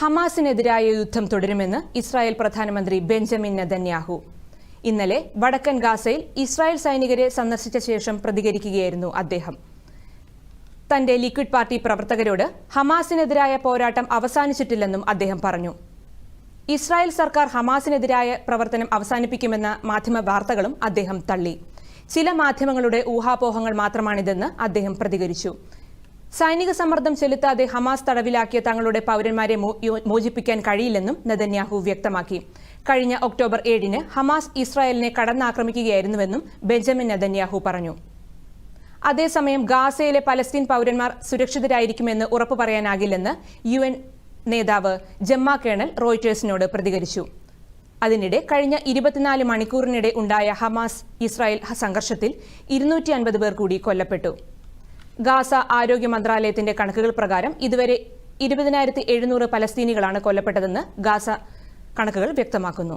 ഹമാസിനെതിരായ യുദ്ധം തുടരുമെന്ന് ഇസ്രായേൽ പ്രധാനമന്ത്രി ബെഞ്ചമിൻ നെതന്യാഹു. ഇന്നലെ വടക്കൻ ഗാസയിൽ ഇസ്രായേൽ സൈനികരെ സന്ദർശിച്ച ശേഷം പ്രതികരിക്കുകയായിരുന്നു അദ്ദേഹം. തന്റെ ലിക്വിഡ് പാർട്ടി പ്രവർത്തകരോട് ഹമാസിനെതിരായ പോരാട്ടം അവസാനിച്ചിട്ടില്ലെന്നും അദ്ദേഹം പറഞ്ഞു. ഇസ്രായേൽ സർക്കാർ ഹമാസിനെതിരായ പ്രവർത്തനം അവസാനിപ്പിക്കുമെന്ന മാധ്യമ വാർത്തകളും അദ്ദേഹം തള്ളി. ചില മാധ്യമങ്ങളുടെ ഊഹാപോഹങ്ങൾ മാത്രമാണിതെന്ന് അദ്ദേഹം പ്രതികരിച്ചു. സൈനിക സമ്മർദ്ദം ചെലുത്താതെ ഹമാസ് തടവിലാക്കിയ തങ്ങളുടെ പൗരന്മാരെ മോചിപ്പിക്കാൻ കഴിയില്ലെന്നും നെതന്യാഹു വ്യക്തമാക്കി. കഴിഞ്ഞ ഒക്ടോബർ ഏഴിന് ഹമാസ് ഇസ്രായേലിനെ കടന്നാക്രമിക്കുകയായിരുന്നുവെന്നും ബെഞ്ചമിൻ നെതന്യാഹു പറഞ്ഞു. അതേസമയം ഗാസയിലെ പലസ്തീൻ പൗരന്മാർ സുരക്ഷിതരായിരിക്കുമെന്ന് ഉറപ്പു പറയാനാകില്ലെന്ന് യു എൻ നേതാവ് ജമ്മ കേണൽ റോയിറ്റേഴ്സിനോട് പ്രതികരിച്ചു. അതിനിടെ കഴിഞ്ഞ ഇരുപത്തിനാല് മണിക്കൂറിനിടെ ഉണ്ടായ ഹമാസ് ഇസ്രായേൽ സംഘർഷത്തിൽ ഇരുന്നൂറ്റി അൻപത് പേർ കൂടി കൊല്ലപ്പെട്ടു. ഗാസ ആരോഗ്യ മന്ത്രാലയത്തിന്റെ കണക്കുകൾ പ്രകാരം ഇതുവരെ ഇരുപതിനായിരത്തി എഴുന്നൂറ് പലസ്തീനികളാണ് കൊല്ലപ്പെട്ടതെന്ന് ഗാസ കണക്കുകൾ വ്യക്തമാക്കുന്നു.